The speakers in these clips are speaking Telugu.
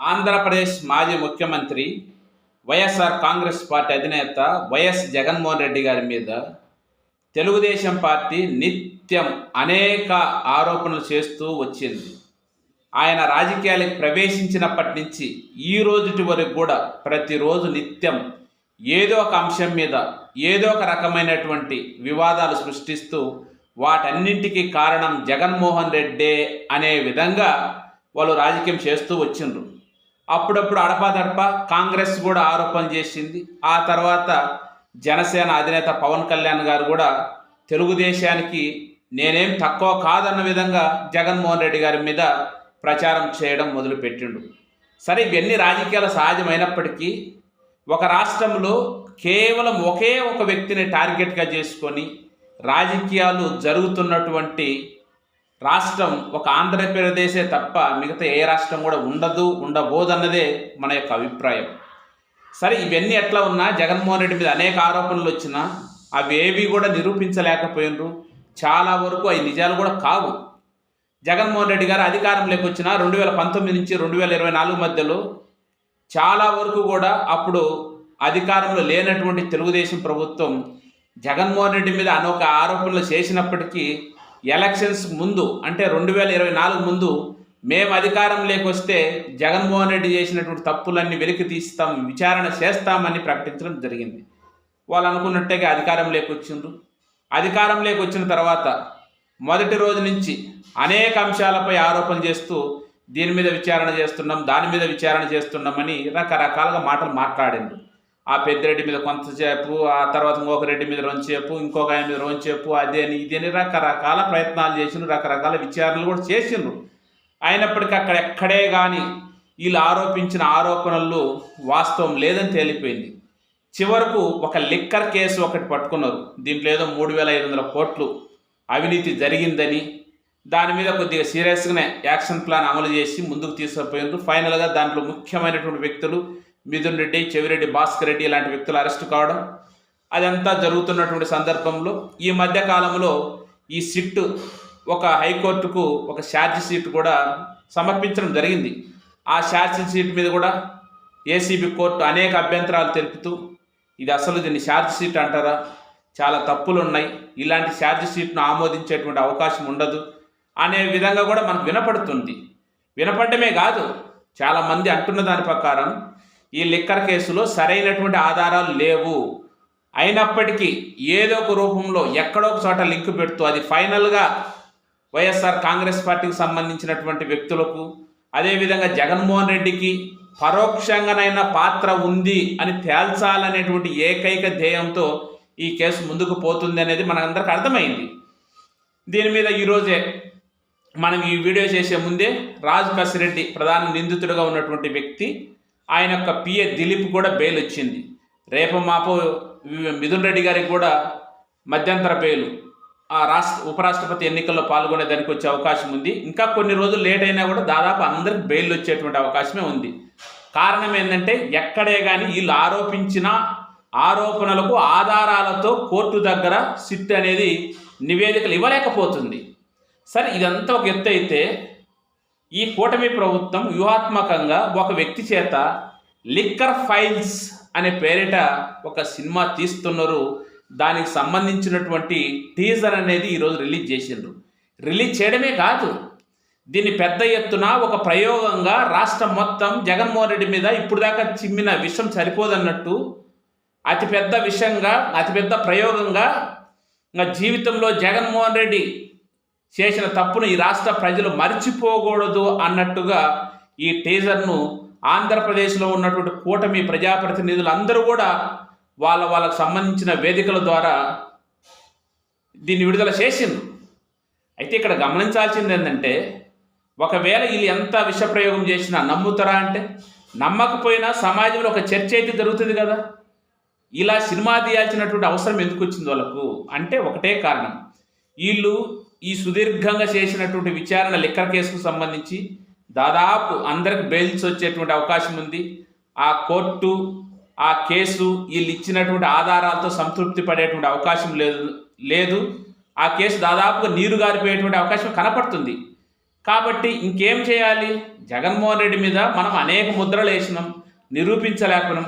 ఆంధ్రప్రదేశ్ మాజీ ముఖ్యమంత్రి వైఎస్ఆర్ కాంగ్రెస్ పార్టీ అధినేత వైఎస్ జగన్మోహన్ రెడ్డి గారి మీద తెలుగుదేశం పార్టీ నిత్యం అనేక ఆరోపణలు చేస్తూ వచ్చింది. ఆయన రాజకీయాలకు ప్రవేశించినప్పటి నుంచి ఈ రోజుటి వరకు కూడా ప్రతిరోజు నిత్యం ఏదో ఒక అంశం మీద ఏదో ఒక రకమైనటువంటి వివాదాలు సృష్టిస్తూ వాటన్నింటికి కారణం జగన్మోహన్ రెడ్డే అనే విధంగా వాళ్ళు రాజకీయం చేస్తూ వచ్చిండ్రు. అప్పుడప్పుడు అడపాదడప కాంగ్రెస్ కూడా ఆరోపణ చేసింది. ఆ తర్వాత జనసేన అధినేత పవన్ కళ్యాణ్ గారు కూడా తెలుగుదేశానికి నేనేం తక్కువ కాదన్న విధంగా జగన్మోహన్ రెడ్డి గారి మీద ప్రచారం చేయడం మొదలుపెట్టిండు. సరే ఇవన్నీ రాజకీయాలు సహజమైనప్పటికీ ఒక రాష్ట్రంలో కేవలం ఒకే ఒక వ్యక్తిని టార్గెట్గా చేసుకొని రాజకీయాలు జరుగుతున్నటువంటి రాష్ట్రం ఒక ఆంధ్రప్రదేశే తప్ప మిగతా ఏ రాష్ట్రం కూడా ఉండదు ఉండబోదన్నదే మన యొక్క అభిప్రాయం. సరే ఇవన్నీ ఎట్లా ఉన్నా జగన్మోహన్ రెడ్డి మీద అనేక ఆరోపణలు వచ్చినా అవి ఏవి కూడా నిరూపించలేకపోయినరు. చాలా వరకు అవి నిజాలు కూడా కావు. జగన్మోహన్ రెడ్డి గారు అధికారంలోకి వచ్చిన రెండు వేల పంతొమ్మిది నుంచి రెండు వేల ఇరవై నాలుగు మధ్యలో చాలా వరకు కూడా అప్పుడు అధికారంలో లేనటువంటి తెలుగుదేశం ప్రభుత్వం జగన్మోహన్ రెడ్డి మీద అనేక ఆరోపణలు చేసినప్పటికీ ఎలక్షన్స్ ముందు అంటే రెండు వేల ఇరవై నాలుగు ముందు మేము అధికారం లేకొస్తే జగన్మోహన్ రెడ్డి చేసినటువంటి తప్పులన్నీ వెలికి తీస్తాం విచారణ చేస్తామని ప్రకటించడం జరిగింది. వాళ్ళు అనుకున్నట్టుగా అధికారం లేకొచ్చిండ్రు. అధికారం లేకొచ్చిన తర్వాత మొదటి రోజు నుంచి అనేక అంశాలపై ఆరోపణ చేస్తూ దీని మీద విచారణ చేస్తున్నాం దాని మీద విచారణ చేస్తున్నామని రకరకాలుగా మాటలు మాట్లాడిండ్రు. ఆ పెద్దిరెడ్డి మీద కొంతసేపు ఆ తర్వాత ఇంకొక రెడ్డి మీద రొంచేపు ఇంకొక ఆయన మీద రొంచేపు అదే అని ఇది అని రకరకాల ప్రయత్నాలు చేసిండ్రు రకరకాల విచారణలు కూడా చేసిండ్రు. అయినప్పటికీ అక్కడ ఎక్కడే కానీ వీళ్ళు ఆరోపించిన ఆరోపణలు వాస్తవం లేదని తేలిపోయింది. చివరకు ఒక లిక్కర్ కేసు ఒకటి పట్టుకున్నారు. దీంట్లో ఏదో మూడు వేల ఐదు వందల కోట్లు అవినీతి జరిగిందని దాని మీద కొద్దిగా సీరియస్గానే యాక్షన్ ప్లాన్ అమలు చేసి ముందుకు తీసుకుపోయినారు. ఫైనల్గా దాంట్లో ముఖ్యమైనటువంటి వ్యక్తులు మిథున్ రెడ్డి చెవిరెడ్డి భాస్కర్ రెడ్డి ఇలాంటి వ్యక్తులు అరెస్ట్ కావడం అదంతా జరుగుతున్నటువంటి సందర్భంలో ఈ మధ్య కాలంలో ఈ సిట్ ఒక హైకోర్టుకు ఒక ఛార్జ్ షీట్ కూడా సమర్పించడం జరిగింది. ఆ ఛార్జ్ షీట్ మీద కూడా ఏసీబీ కోర్టు అనేక అభ్యంతరాలు తెలుపుతూ ఇది అసలు దీన్ని ఛార్జ్ షీట్ అంటారా? చాలా తప్పులు ఉన్నాయి ఇలాంటి ఛార్జ్ షీట్ను ఆమోదించేటువంటి అవకాశం ఉండదు. అనే విధంగా కూడా మనకు వినపడుతుంది. వినపడమే కాదు చాలామంది అంటున్న దాని ప్రకారం ఈ లిక్కర్ కేసులో సరైనటువంటి ఆధారాలు లేవు. అయినప్పటికీ ఏదో ఒక రూపంలో ఎక్కడో ఒక చోట లింక్ పెడుతూ అది ఫైనల్గా వైఎస్ఆర్ కాంగ్రెస్ పార్టీకి సంబంధించినటువంటి వ్యక్తులకు అదేవిధంగా జగన్మోహన్ రెడ్డికి పరోక్షంగానైనా పాత్ర ఉంది అని తేల్చాలనేటువంటి ఏకైక ధ్యేయంతో ఈ కేసు ముందుకు పోతుంది అనేది మనందరికి అర్థమైంది. దీని మీద ఈరోజే మనం ఈ వీడియో చేసే ముందే రాజు కసిరెడ్డి ప్రధాన నిందితుడిగా ఉన్నటువంటి వ్యక్తి ఆయన యొక్క పిఏ దిలీప్ కూడా బెయిల్ వచ్చింది. రేపు మాపు మిథున్ రెడ్డి గారికి కూడా మధ్యంతర బెయిలు. ఆ రాష్ట్ర ఉపరాష్ట్రపతి ఎన్నికల్లో పాల్గొనే దానికి వచ్చే అవకాశం ఉంది. ఇంకా కొన్ని రోజులు లేట్ అయినా కూడా దాదాపు అందరికి బెయిల్ వచ్చేటువంటి అవకాశమే ఉంది. కారణం ఏంటంటే ఎక్కడే కానీ వీళ్ళు ఆరోపించిన ఆరోపణలకు ఆధారాలతో కోర్టు దగ్గర సిట్ అనేది నివేదికలు ఇవ్వలేకపోతుంది. సరే ఇదంతా ఒక ఎత్తు అయితే ఈ కూటమి ప్రభుత్వం వ్యూహాత్మకంగా ఒక వ్యక్తి చేత లిక్కర్ ఫైల్స్ అనే పేరిట ఒక సినిమా తీస్తున్నారు. దానికి సంబంధించినటువంటి టీజర్ అనేది ఈరోజు రిలీజ్ చేసిండ్రు. రిలీజ్ చేయడమే కాదు దీన్ని పెద్ద ఎత్తున ఒక ప్రయోగంగా రాష్ట్రం మొత్తం జగన్మోహన్ రెడ్డి మీద ఇప్పుడు దాకా చిమ్మిన విషయం సరిపోదన్నట్టు అతిపెద్ద విషయంగా అతిపెద్ద ప్రయోగంగా జీవితంలో జగన్మోహన్ రెడ్డి చేసిన తప్పును ఈ రాష్ట్ర ప్రజలు మర్చిపోకూడదు అన్నట్టుగా ఈ టీజర్ను ఆంధ్రప్రదేశ్లో ఉన్నటువంటి కూటమి ప్రజాప్రతినిధులు అందరూ కూడా వాళ్ళ వాళ్ళకు సంబంధించిన వేదికల ద్వారా దీన్ని విడుదల చేసిండ్రు. అయితే ఇక్కడ గమనించాల్సింది ఏంటంటే ఒకవేళ వీళ్ళు ఎంత విషప్రయోగం చేసినా నమ్ముతారా అంటే నమ్మకపోయినా సమాజంలో ఒక చర్చ అయితే జరుగుతుంది కదా. ఇలా సినిమా తీయాల్సినటువంటి అవసరం ఎందుకు వచ్చింది వాళ్ళకు? అంటే ఒకటే కారణం. వీళ్ళు ఈ సుదీర్ఘంగా చేసినటువంటి విచారణ లిక్కర్ కేసుకు సంబంధించి దాదాపు అందరికి బెయిల్స్ వచ్చేటువంటి అవకాశం ఉంది. ఆ కోర్టు ఆ కేసు వీళ్ళు ఇచ్చినటువంటి ఆధారాలతో సంతృప్తి పడేటువంటి అవకాశం లేదు లేదు. ఆ కేసు దాదాపుగా నీరు గారిపోయేటువంటి అవకాశం కనపడుతుంది. కాబట్టి ఇంకేం చేయాలి? జగన్మోహన్ రెడ్డి మీద మనం అనేక ముద్రలు వేసినాం నిరూపించలేకపోయినాం.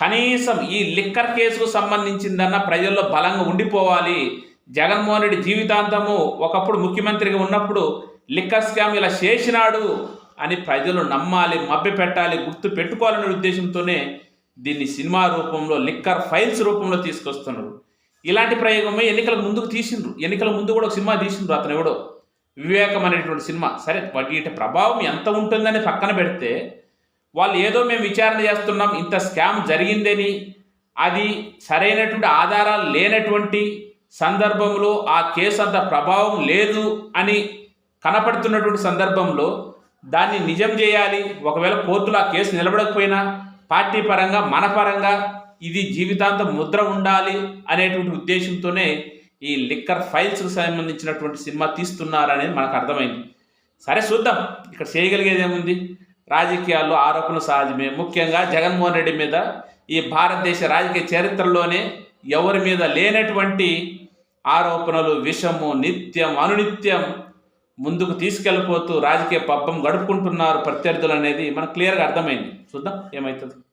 కనీసం ఈ లిక్కర్ కేసుకు సంబంధించిందన్న ప్రజల్లో బలంగా ఉండిపోవాలి. జగన్మోహన్ రెడ్డి జీవితాంతము ఒకప్పుడు ముఖ్యమంత్రిగా ఉన్నప్పుడు లిక్కర్ స్కామ్ ఇలా చేసినాడు అని ప్రజలు నమ్మాలి మభ్య పెట్టాలి గుర్తు పెట్టుకోవాలనే ఉద్దేశంతోనే దీన్ని సినిమా రూపంలో లిక్కర్ ఫైల్స్ రూపంలో తీసుకొస్తున్నారు. ఇలాంటి ప్రయోగమే ఎన్నికల ముందుకు తీసిండ్రు. ఎన్నికల ముందు కూడా ఒక సినిమా తీసిండ్రు అతను ఎవడో? వివేకం అనేటువంటి సినిమా. సరే వాటి ప్రభావం ఎంత ఉంటుందని పక్కన పెడితే వాళ్ళు ఏదో మేము విచారణ చేస్తున్నాం ఇంత స్కామ్ జరిగిందని అది సరైనటువంటి ఆధారాలు లేనటువంటి సందర్భంలో ఆ కేసు అంత ప్రభావం లేదు అని కనపడుతున్నటువంటి సందర్భంలో దాన్ని నిజం చేయాలి. ఒకవేళ కోర్టులో ఆ కేసు నిలబడకపోయినా పార్టీ పరంగా మన పరంగా ఇది జీవితాంతం ముద్ర ఉండాలి అనేటువంటి ఉద్దేశంతోనే ఈ లిక్కర్ ఫైల్స్కి సంబంధించినటువంటి సినిమా తీస్తున్నారనేది మనకు అర్థమైంది. సరే చూద్దాం. ఇక్కడ చేయగలిగేది ఏముంది రాజకీయాల్లో ఆరోపణలు సహజమే ముఖ్యంగా జగన్మోహన్ రెడ్డి మీద ఈ భారతదేశ రాజకీయ చరిత్రలోనే ఎవరి మీద లేనటువంటి ఆరోపణలు విషము నిత్యం అనునిత్యం ముందుకు తీసుకెళ్ళిపోతూ రాజకీయ పబ్బం గడుపుకుంటున్నారు ప్రత్యర్థులు అనేది మనకు క్లియర్గా అర్థమైంది. చూద్దాం ఏమవుతుంది